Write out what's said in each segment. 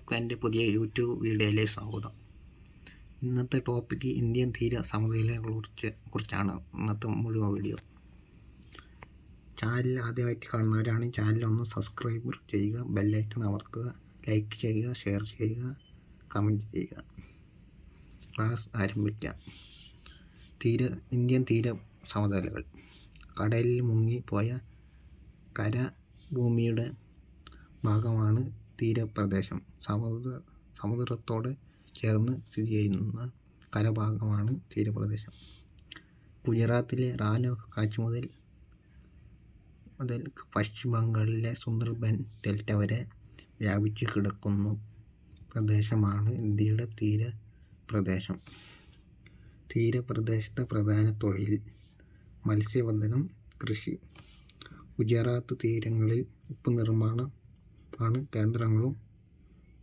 എല്ലാവർക്കും എന്റെ പുതിയ യൂട്യൂബ് വീഡിയോയിലേക്ക് സ്വാഗതം. ഇന്നത്തെ ടോപ്പിക്ക് ഇന്ത്യൻ തീര കുറിച്ച് കുറിച്ചാണ് ഇന്നത്തെ മുഴുവൻ വീഡിയോ. ചാനൽ ആദ്യമായിട്ട് കാണുന്നവരാണെങ്കിൽ ചാനൽ ഒന്ന് സബ്സ്ക്രൈബ് ചെയ്യുക ബെല്ലൈക്കൺ അമർത്തുക ലൈക്ക് ചെയ്യുക ഷെയർ ചെയ്യുക കമന്റ് ചെയ്യുക. ക്ലാസ് ആരംഭിക്കാം. തീര ഇന്ത്യൻ തീര സമതലകൾ കടലിൽ മുങ്ങിപ്പോയ കരഭൂമിയുടെ ഭാഗമാണ് തീരപ്രദേശം. സമുദ്ര സമുദ്രത്തോട് ചേർന്ന് സ്ഥിതി ചെയ്യുന്ന കരഭാഗമാണ് തീരപ്രദേശം. ഗുജറാത്തിലെ റാൻ കാച്ച് മുതൽ മുതൽ പശ്ചിമ ബംഗാളിലെ സുന്ദർബൻ ഡെൽറ്റ വരെ വ്യാപിച്ചു കിടക്കുന്ന പ്രദേശമാണ് ഇന്ത്യയുടെ തീരപ്രദേശം. തീരപ്രദേശത്തെ പ്രധാന തൊഴിൽ മത്സ്യബന്ധനം കൃഷി. ഗുജറാത്ത് തീരങ്ങളിൽ ഉപ്പ് നിർമ്മാണം ആണ് കേന്ദ്രങ്ങളും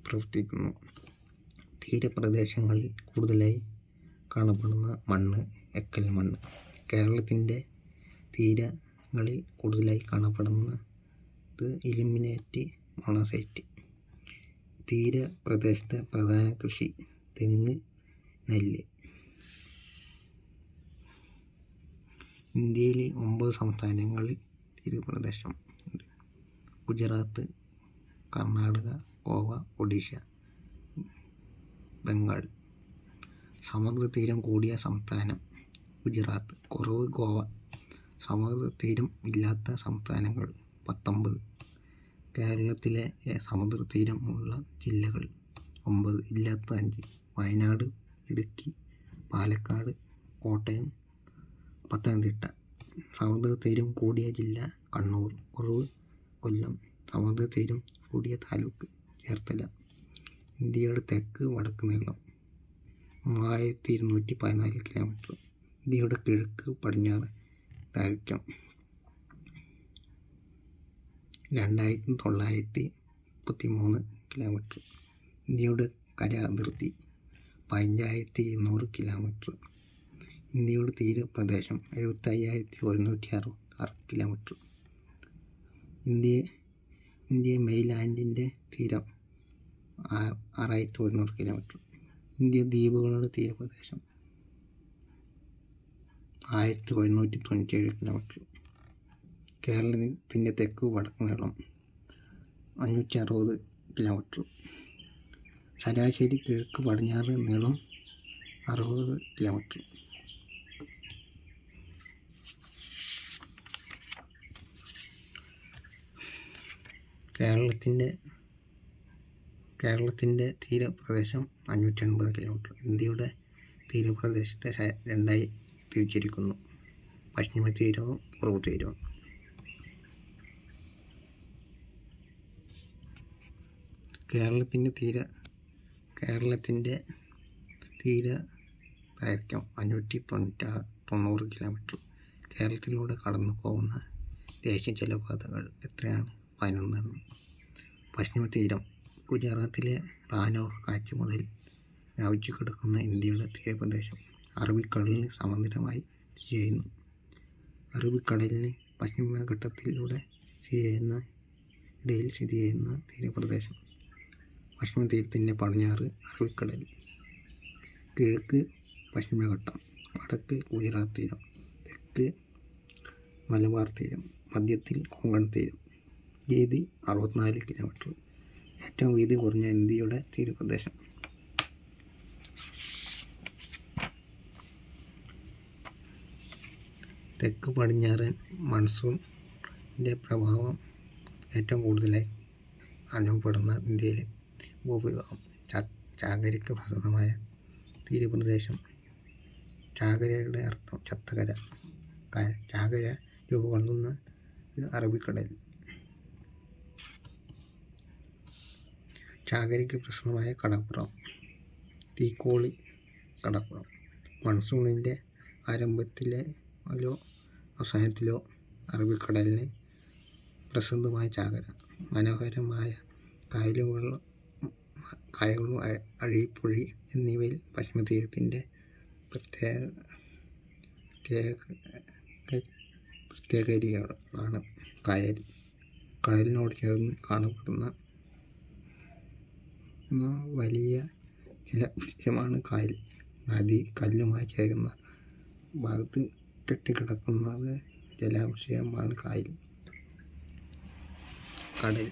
പ്രവർത്തിക്കുന്നു തീരപ്രദേശങ്ങളിൽ കൂടുതലായി കാണപ്പെടുന്ന മണ്ണ് എക്കൽ മണ്ണ്. കേരളത്തിന്റെ തീരങ്ങളിൽ കൂടുതലായി കാണപ്പെടുന്നത് ഇലിമിനേറ്റ് മോണസൈറ്റ്. തീരപ്രദേശത്തെ പ്രധാന കൃഷി തെങ്ങ് നെല്ല്. ഇന്ത്യയിലെ ഒമ്പത് സംസ്ഥാനങ്ങളിൽ തീരപ്രദേശം ഗുജറാത്ത് കർണാടക ഗോവ ഒഡീഷ ബംഗാൾ. സമുദ്രതീരം കൂടിയ സംസ്ഥാനം ഗുജറാത്ത്. കുറവ് ഗോവ. സമുദ്രതീരം ഇല്ലാത്ത സംസ്ഥാനങ്ങൾ പത്തൊമ്പത്. കേരളത്തിലെ സമുദ്രതീരം ഉള്ള ജില്ലകൾ ഒമ്പത്. ഇല്ലാത്ത അഞ്ച്. വയനാട് ഇടുക്കി പാലക്കാട് കോട്ടയം പത്തനംതിട്ട. സമുദ്രതീരം കൂടിയ ജില്ല കണ്ണൂർ. കുറവ് കൊല്ലം. സമുദ്രതീരം കൂടിയ താലൂക്ക് ചേർത്തല ഇന്ത്യയുടെ തെക്ക് വടക്ക് നീളം മൂവായിരത്തി ഇരുന്നൂറ്റി പതിനാല് കിലോമീറ്റർ ഇന്ത്യയുടെ കിഴക്ക് പടിഞ്ഞാറ് ദൈർഘ്യം രണ്ടായിരത്തി തൊള്ളായിരത്തി മുപ്പത്തി മൂന്ന് കിലോമീറ്റർ ഇന്ത്യയുടെ കര അതിർത്തി പതിനഞ്ചായിരത്തി ഇരുന്നൂറ് കിലോമീറ്റർ ഇന്ത്യയുടെ തീരപ്രദേശം എഴുപത്തി അയ്യായിരത്തി ഒരുന്നൂറ്റി അറുപത്തി ആറ് കിലോമീറ്റർ ഇന്ത്യ ഇന്ത്യ മെയിൻലാൻഡിന്റെ തീരം ആറായിരത്തി ഒരുന്നൂറ് കിലോമീറ്റർ ഇന്ത്യ ദ്വീപുകളുടെ തീരപ്രദേശം ആയിരത്തി ഒരുന്നൂറ്റി തൊണ്ണൂറ്റേഴ് കിലോമീറ്റർ കേരളത്തിന്റെ തെക്ക് വടക്ക് നീളം അഞ്ഞൂറ്റി അറുപത് കിലോമീറ്റർ ശരാശരി കിഴക്ക് പടിഞ്ഞാറ് നീളം അറുപത് കിലോമീറ്റർ കേരളത്തിന്റെ കേരളത്തിന്റെ തീരപ്രദേശം അഞ്ഞൂറ്റി എൺപത് കിലോമീറ്റർ ഇന്ത്യയുടെ തീരപ്രദേശത്തെ രണ്ടായി തിരിച്ചിരിക്കുന്നു. പശ്ചിമ തീരവും പൂർവ തീരവും. കേരളത്തിന്റെ തീര കേരളത്തിന്റെ തീര ദൈർഘ്യം അഞ്ഞൂറ്റി തൊണ്ണൂറ്റാ തൊണ്ണൂറ് കിലോമീറ്റർ കേരളത്തിലൂടെ കടന്നു പോകുന്ന ദേശീയ ജലപാതകൾ എത്രയാണ്? പതിനൊന്നെണ്ണം പശ്ചിമ തീരം ഗുജറാത്തിലെ റാനോ കാച്ച് മുതൽ വ്യാപിച്ചു കിടക്കുന്ന ഇന്ത്യയുടെ തീരപ്രദേശം അറബിക്കടലിന് സമാന്തരമായി സ്ഥിതി ചെയ്യുന്നു. അറബിക്കടലിന് പശ്ചിമഘട്ടത്തിലൂടെ സ്ഥിതി ചെയ്യുന്ന ഇടയിൽ സ്ഥിതി ചെയ്യുന്ന തീരപ്രദേശം പശ്ചിമ തീരത്തിന്റെ പടിഞ്ഞാറ് അറബിക്കടൽ. കിഴക്ക് പശ്ചിമഘട്ടം വടക്ക് ഗുജറാത്ത് തീരം തെക്ക് മലബാർ തീരം മധ്യത്തിൽ കൊങ്കൺ തീരം. വീതി അറുപത്തിനാല് കിലോമീറ്റർ. ഏറ്റവും വീതി കുറഞ്ഞ ഇന്ത്യയുടെ തീരപ്രദേശം. തെക്ക് പടിഞ്ഞാറൻ മൺസൂണിന്റെ പ്രഭാവം ഏറ്റവും കൂടുതലായി അനുഭവപ്പെടുന്ന ഇന്ത്യയിലെ ഭൂവിഭാഗം ചാകരിക്ക് പ്രസിദ്ധമായ തീരപ്രദേശം. ചാകരയുടെ അർത്ഥം ചത്തകര. ചാകര രൂപകൊള്ളുന്ന അറബിക്കടൽ. ചാകരിക്ക് പ്രശ്നമായ കടപ്പുറം. തീക്കോളി കടപ്പുറം. മൺസൂണിന്റെ ആരംഭത്തിലെ ലോ അവസാനത്തിലോ അറബിക്കടലിന് പ്രസിദ്ധമായ ചാകര. മനോഹരമായ കായലുകളും കായകളും അഴിപ്പുഴി എന്നിവയിൽ പശ്ചിമതീരത്തിന്റെ പ്രത്യേക പ്രത്യേക പ്രത്യേകരികളാണ് കായൽ. കടലിനോട് ചേർന്ന് കാണപ്പെടുന്ന എന്ന വലിയ ജലവൃക്ഷമാണ് കായൽ. നദി കല്ലുമായി ചേരുന്ന ഭാഗത്ത് കെട്ടിക്കിടക്കുന്നത് ജലാശയമാണ് കായൽ. കടൽ.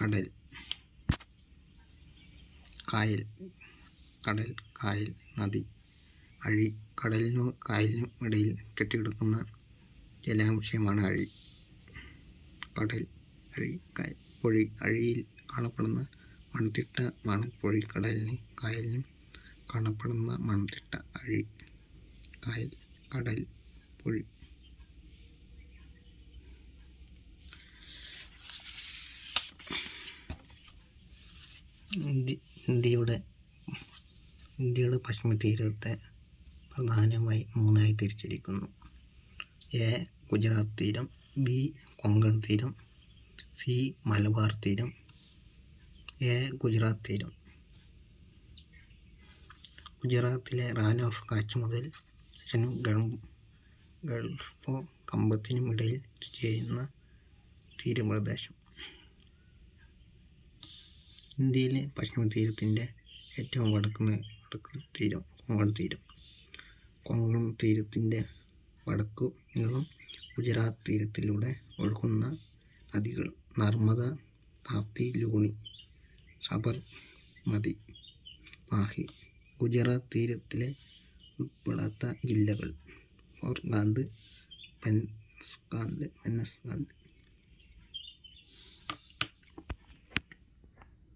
കടൽ. കായൽ. കടൽ കായൽ നദി. അഴി. കടലിനും കായലിനും ഇടയിൽ കെട്ടിക്കിടക്കുന്ന ജലാംശയമാണ് അഴി. കടൽ അഴി കായൽ. പൊഴി അഴിയിൽ കാണപ്പെടുന്ന മൺതിട്ടമാണ് പൊഴി. കടലിന് കായലിനും കാണപ്പെടുന്ന മൺതിട്ട അഴി. കായൽ കടൽ പൊഴി ഇന്ത്യ ഇന്ത്യയുടെ ഇന്ത്യയുടെ പശ്ചിമ തീരത്തെ പ്രധാനമായി മൂന്നായി തിരിച്ചിരിക്കുന്നു. എ. ഗുജറാത്ത് തീരം ബി. കൊങ്കൺ തീരം സി. മലബാർ തീരം എ. ഗുജറാത്ത് തീരം. ഗുജറാത്തിലെ റാൻ ഓഫ് കാച്ച് മുതൽ ഗൾഫോ ഗൾ- കമ്പത്തിനും ഇടയിൽ സ്ഥിതി ചെയ്യുന്ന തീരപ്രദേശം. ഇന്ത്യയിലെ പശ്ചിമ തീരത്തിന്റെ ഏറ്റവും വടക്ക് നി- വടക്ക് തീരം കൊങ്കൺ തീരം. കൊങ്കൺ തീരത്തിന്റെ വടക്കു നീളം ഗുജറാത്ത് തീരത്തിലൂടെ ഒഴുകുന്ന നദികൾ നർമ്മദ താപ്തി ലൂണി സബർമതി മാഹി ഗുജറാത്ത് തീരത്തിലെ ഉൾപ്പെടാത്ത ജില്ലകൾ. ഫോർഗാന്ത് പെൻസ്കാന്ത് പെൻസ്കാന്ത്